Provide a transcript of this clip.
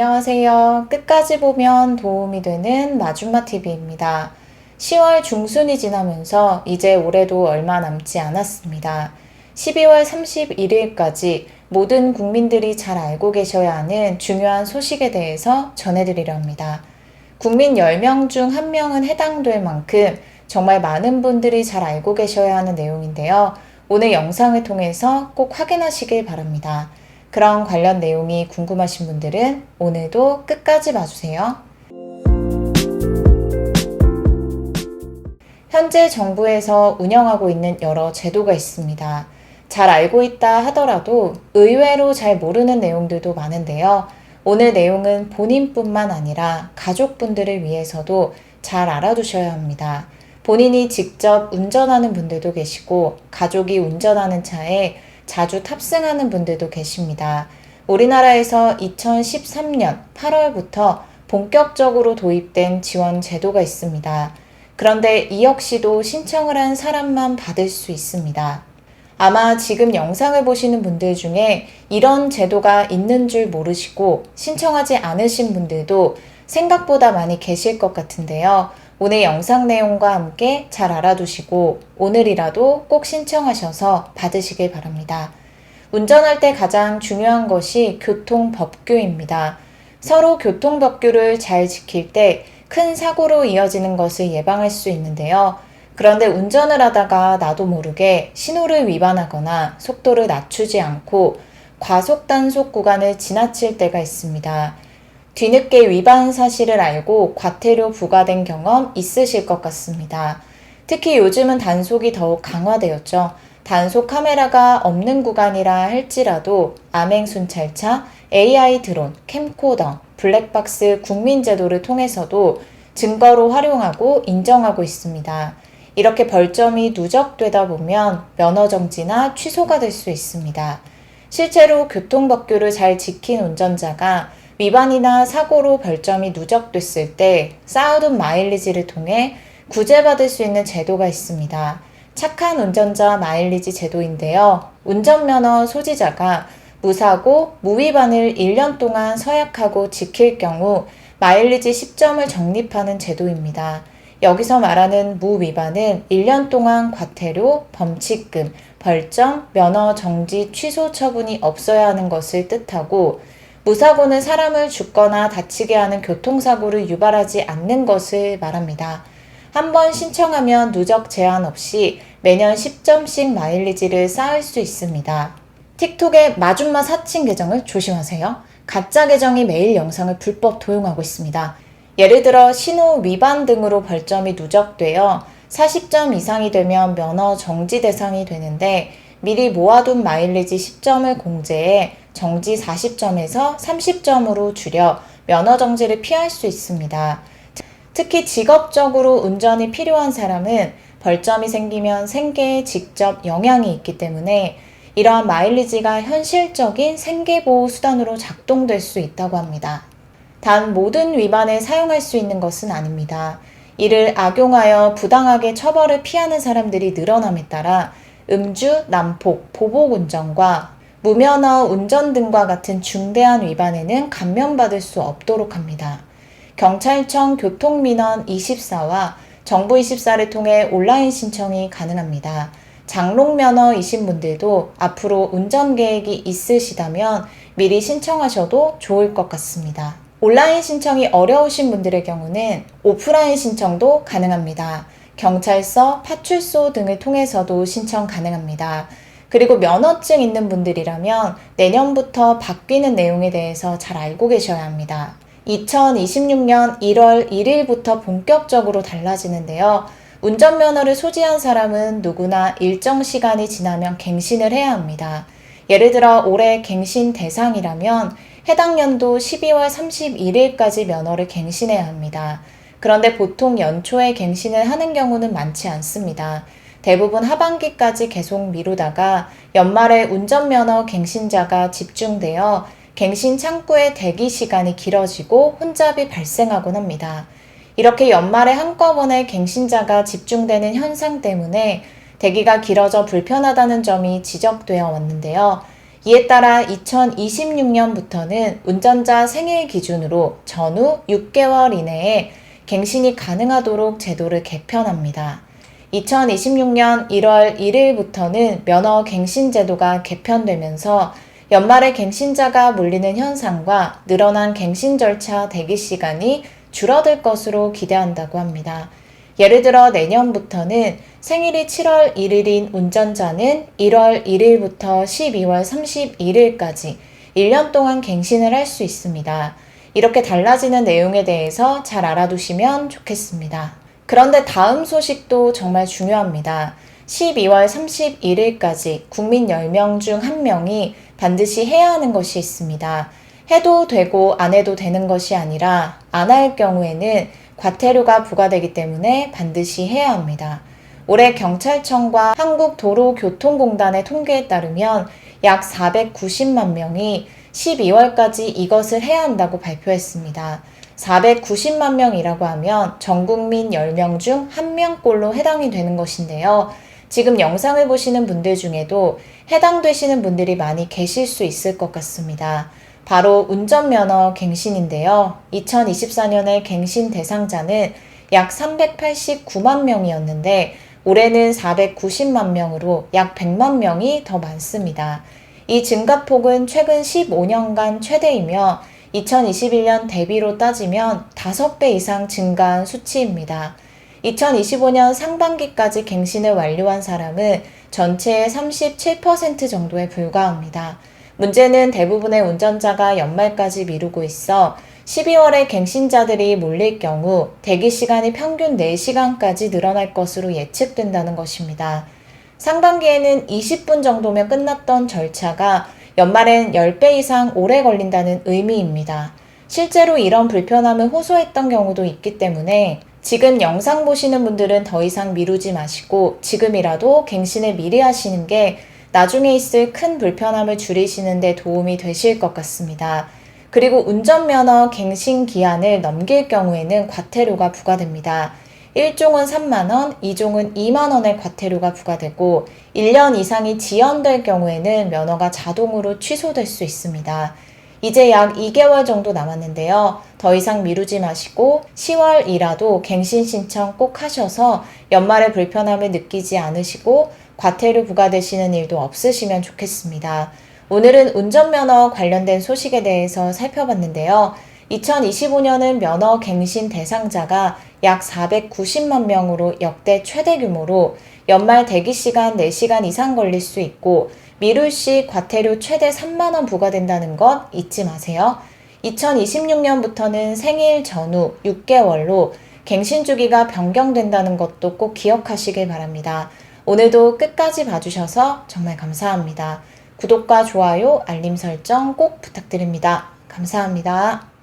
안녕하세요. 끝까지 보면 도움이 되는 마준마 TV입니다. 10월 중순이 지나면서 이제 올해도 얼마 남지 않았습니다. 12월 31일까지 모든 국민들이 잘 알고 계셔야 하는 중요한 소식에 대해서 전해드리려 합니다. 국민 10명 중 1명은 해당될 만큼 정말 많은 분들이 잘 알고 계셔야 하는 내용인데요. 오늘 영상을 통해서 꼭 확인하시길 바랍니다. 그런 관련 내용이 궁금하신 분들은 오늘도 끝까지 봐주세요. 현재 정부에서 운영하고 있는 여러 제도가 있습니다. 잘 알고 있다 하더라도 의외로 잘 모르는 내용들도 많은데요. 오늘 내용은 본인뿐만 아니라 가족분들을 위해서도 잘 알아두셔야 합니다. 본인이 직접 운전하는 분들도 계시고 가족이 운전하는 차에 자주 탑승하는 분들도 계십니다. 우리나라에서 2013년 8월부터 본격적으로 도입된 지원 제도가 있습니다. 그런데 이 역시도 신청을 한 사람만 받을 수 있습니다. 아마 지금 영상을 보시는 분들 중에 이런 제도가 있는 줄 모르시고 신청하지 않으신 분들도 생각보다 많이 계실 것 같은데요. 오늘 영상 내용과 함께 잘 알아두시고 오늘이라도 꼭 신청하셔서 받으시길 바랍니다. 운전할 때 가장 중요한 것이 교통법규입니다. 서로 교통법규를 잘 지킬 때 큰 사고로 이어지는 것을 예방할 수 있는데요. 그런데 운전을 하다가 나도 모르게 신호를 위반하거나 속도를 낮추지 않고 과속 단속 구간을 지나칠 때가 있습니다. 뒤늦게 위반 사실을 알고 과태료 부과된 경험 있으실 것 같습니다. 특히 요즘은 단속이 더욱 강화되었죠. 단속 카메라가 없는 구간이라 할지라도 암행 순찰차, AI 드론, 캠코 더, 블랙박스 국민제도를 통해서도 증거로 활용하고 인정하고 있습니다. 이렇게 벌점이 누적되다 보면 면허 정지나 취소가 될 수 있습니다. 실제로 교통법규를 잘 지킨 운전자가 위반이나 사고로 벌점이 누적됐을 때 쌓아둔 마일리지를 통해 구제받을 수 있는 제도가 있습니다. 착한 운전자 마일리지 제도인데요. 운전면허 소지자가 무사고 무위반을 1년 동안 서약하고 지킬 경우 마일리지 10점을 적립하는 제도입니다. 여기서 말하는 무위반은 1년 동안 과태료, 범칙금, 벌점, 면허 정지 취소 처분이 없어야 하는 것을 뜻하고 무사고는 사람을 죽거나 다치게 하는 교통사고를 유발하지 않는 것을 말합니다. 한번 신청하면 누적 제한 없이 매년 10점씩 마일리지를 쌓을 수 있습니다. 틱톡의 마줌마 사칭 계정을 조심하세요. 가짜 계정이 매일 영상을 불법 도용하고 있습니다. 예를 들어 신호 위반 등으로 벌점이 누적되어 40점 이상이 되면 면허 정지 대상이 되는데 미리 모아둔 마일리지 10점을 공제해 정지 40점에서 30점으로 줄여 면허 정지를 피할 수 있습니다. 특히 직업적으로 운전이 필요한 사람은 벌점이 생기면 생계에 직접 영향이 있기 때문에 이러한 마일리지가 현실적인 생계보호 수단으로 작동될 수 있다고 합니다. 단 모든 위반에 사용할 수 있는 것은 아닙니다. 이를 악용하여 부당하게 처벌을 피하는 사람들이 늘어남에 따라 음주, 난폭, 보복 운전과 무면허 운전 등과 같은 중대한 위반에는 감면받을 수 없도록 합니다. 경찰청 교통민원 24와 정부 24를 통해 온라인 신청이 가능합니다. 장롱 면허 이신 분들도 앞으로 운전 계획이 있으시다면 미리 신청하셔도 좋을 것 같습니다. 온라인 신청이 어려우신 분들의 경우는 오프라인 신청도 가능합니다. 경찰서, 파출소 등을 통해서도 신청 가능합니다. 그리고 면허증 있는 분들이라면 내년부터 바뀌는 내용에 대해서 잘 알고 계셔야 합니다. 2026년 1월 1일부터 본격적으로 달라지는데요. 운전면허를 소지한 사람은 누구나 일정 시간이 지나면 갱신을 해야 합니다. 예를 들어 올해 갱신 대상이라면 해당 연도 12월 31일까지 면허를 갱신해야 합니다. 그런데 보통 연초에 갱신을 하는 경우는 많지 않습니다. 대부분 하반기까지 계속 미루다가 연말에 운전면허 갱신자가 집중되어 갱신 창구의 대기 시간이 길어지고 혼잡이 발생하곤 합니다. 이렇게 연말에 한꺼번에 갱신자가 집중되는 현상 때문에 대기가 길어져 불편하다는 점이 지적되어 왔는데요. 이에 따라 2026년부터는 운전자 생일 기준으로 전후 6개월 이내에 갱신이 가능하도록 제도를 개편합니다. 2026년 1월 1일부터는 면허 갱신 제도가 개편되면서 연말에 갱신자가 몰리는 현상과 늘어난 갱신 절차 대기 시간이 줄어들 것으로 기대한다고 합니다. 예를 들어 내년부터는 생일이 7월 1일인 운전자는 1월 1일부터 12월 31일까지 1년 동안 갱신을 할 수 있습니다. 이렇게 달라지는 내용에 대해서 잘 알아두시면 좋겠습니다. 그런데 다음 소식도 정말 중요합니다. 12월 31일까지 국민 10명 중 1명이 반드시 해야 하는 것이 있습니다. 해도 되고 안 해도 되는 것이 아니라 안 할 경우에는 과태료가 부과되기 때문에 반드시 해야 합니다. 올해 경찰청과 한국도로교통공단의 통계에 따르면 약 490만 명이 12월까지 이것을 해야 한다고 발표했습니다. 490만 명이라고 하면 전 국민 10명 중 1명꼴로 해당이 되는 것인데요. 지금 영상을 보시는 분들 중에도 해당되시는 분들이 많이 계실 수 있을 것 같습니다. 바로 운전면허 갱신인데요. 2024년에 갱신 대상자는 약 389만 명이었는데 올해는 490만 명으로 약 100만 명이 더 많습니다. 이 증가폭은 최근 15년간 최대이며 2021년 대비로 따지면 5배 이상 증가한 수치입니다. 2025년 상반기까지 갱신을 완료한 사람은 전체의 37% 정도에 불과합니다. 문제는 대부분의 운전자가 연말까지 미루고 있어 12월에 갱신자들이 몰릴 경우 대기 시간이 평균 4시간까지 늘어날 것으로 예측된다는 것입니다. 상반기에는 20분 정도면 끝났던 절차가 연말엔 10배 이상 오래 걸린다는 의미입니다. 실제로 이런 불편함을 호소했던 경우도 있기 때문에 지금 영상 보시는 분들은 더 이상 미루지 마시고 지금이라도 갱신을 미리 하시는 게 나중에 있을 큰 불편함을 줄이시는 데 도움이 되실 것 같습니다. 그리고 운전면허 갱신 기한을 넘길 경우에는 과태료가 부과됩니다. 1종은 3만원, 2종은 2만원의 과태료가 부과되고 1년 이상이 지연될 경우에는 면허가 자동으로 취소될 수 있습니다. 이제 약 2개월 정도 남았는데요. 더 이상 미루지 마시고 10월이라도 갱신 신청 꼭 하셔서 연말에 불편함을 느끼지 않으시고 과태료 부과되시는 일도 없으시면 좋겠습니다. 오늘은 운전면허 관련된 소식에 대해서 살펴봤는데요. 2025년은 면허 갱신 대상자가 약 490만 명으로 역대 최대 규모로 연말 대기 시간 4시간 이상 걸릴 수 있고 미룰 시 과태료 최대 3만 원 부과된다는 것 잊지 마세요. 2026년부터는 생일 전후 6개월로 갱신 주기가 변경된다는 것도 꼭 기억하시길 바랍니다. 오늘도 끝까지 봐주셔서 정말 감사합니다. 구독과 좋아요, 알림 설정 꼭 부탁드립니다. 감사합니다.